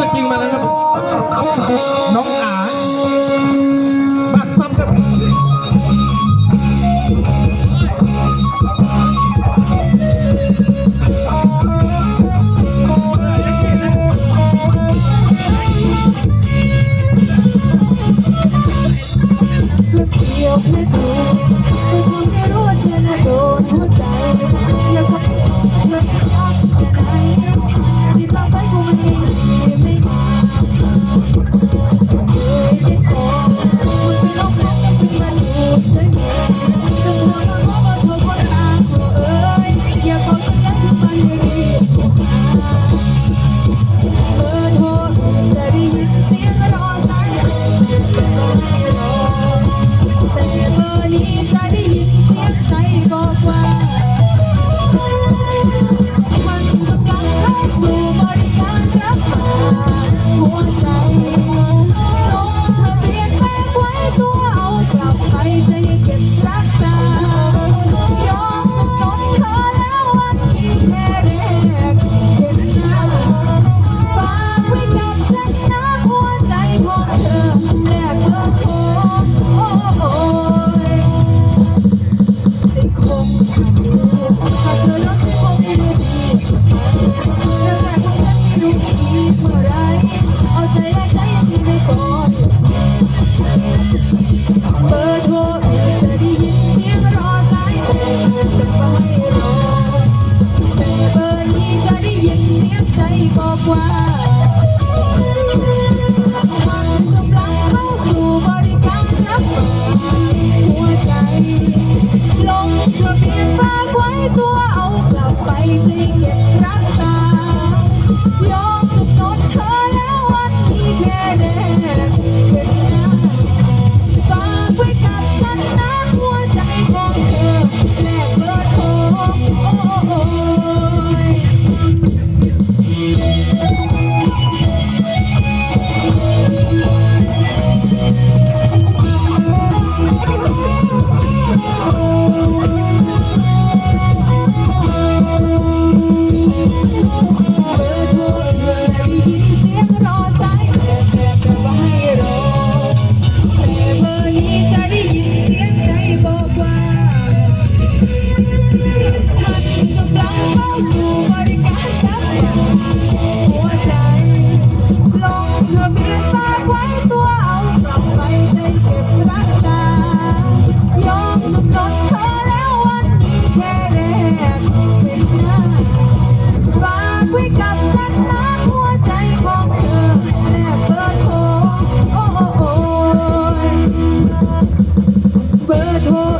ตัวจริงมาแล้วครับ น้องอา Thank you. 拜托